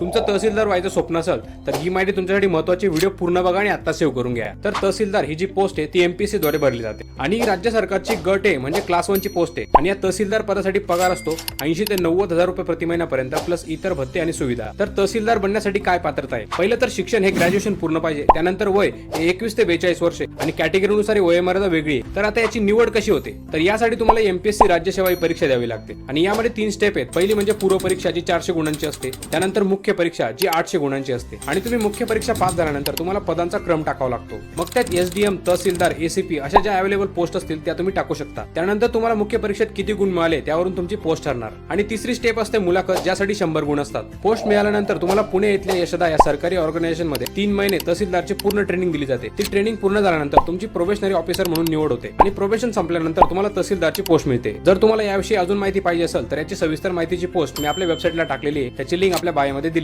तुमचं तहसीलदार व्हायचं स्वप्न असेल तर ही माहिती तुमच्यासाठी महत्वाची व्हिडिओ पूर्ण बघा आणि आता सेव्ह करून घ्या. तर तहसीलदार ही जी पोस्ट आहे ती एमपीसी द्वारे भरली जाते. आणि ही राज्य सरकारची गट आहे म्हणजे क्लास वन ची पोस्ट आहे. आणि या तहसीलदार पदासाठी पगार असतो ऐंशी ते नव्वद हजार रुपये प्रति महिन्यापर्यंत प्लस इतर भत्ते आणि सुविधा. तर तहसीलदार बनण्यासाठी काय पात्रता आहे? पहिलं तर शिक्षण हे ग्रॅज्युएशन पूर्ण पाहिजे. त्यानंतर वय हे एकवीस ते बेचाळीस वर्षे आणि कॅटेगरीनुसार ही वयोमर्यादा वेगळी आहे. तर आता याची निवड कशी होते? तर यासाठी तुम्हाला एमपीएससी राज्यसेवा ही परीक्षा द्यावी लागते. आणि यामध्ये तीन स्टेप आहेत. पहिली म्हणजे पूर्व परीक्षा जी चारशे गुणांची असते. त्यानंतर मुख्य परीक्षा जी आठशे गुणांची असते. आणि तुम्ही मुख्य परीक्षा पास झाल्यानंतर तुम्हाला पदांचा क्रम टाकावा लागतो. मग त्यात एसडीएम तहसीलदार एसीपी अशा ज्या अवेलेबल पोस्ट असतील त्या तुम्ही टाकू शकता. त्यानंतर तुम्हाला मुख्य परीक्षेत किती गुण मिळाले त्यावरून तुमची पोस्ट ठरणार. आणि तिसरी स्टेप असते मुलाखत ज्यासाठी शंभर गुण असतात. पोस्ट मिळाल्यानंतर तुम्हाला पुणे इथल्या यशदा या सरकारी ऑर्गनायझेशनमध्ये तीन महिने तहसीलदारची पूर्ण ट्रेनिंग दिली जाते. ती ट्रेनिंग पूर्ण झाल्यानंतर तुमची प्रोबेशनरी ऑफिसर म्हणून निवड होते. आणि प्रोबेशन संपल्यानंतर तुम्हाला तहसीलदारची पोस्ट मिळते. जर तुम्हाला याविषयी अजून माहिती पाहिजे असेल तर याची सविस्तर माहितीची पोस्ट मी आपल्या वेबसाईटला टाकलेली आहे. त्याची लिंक आपल्या बायोमध्ये दिली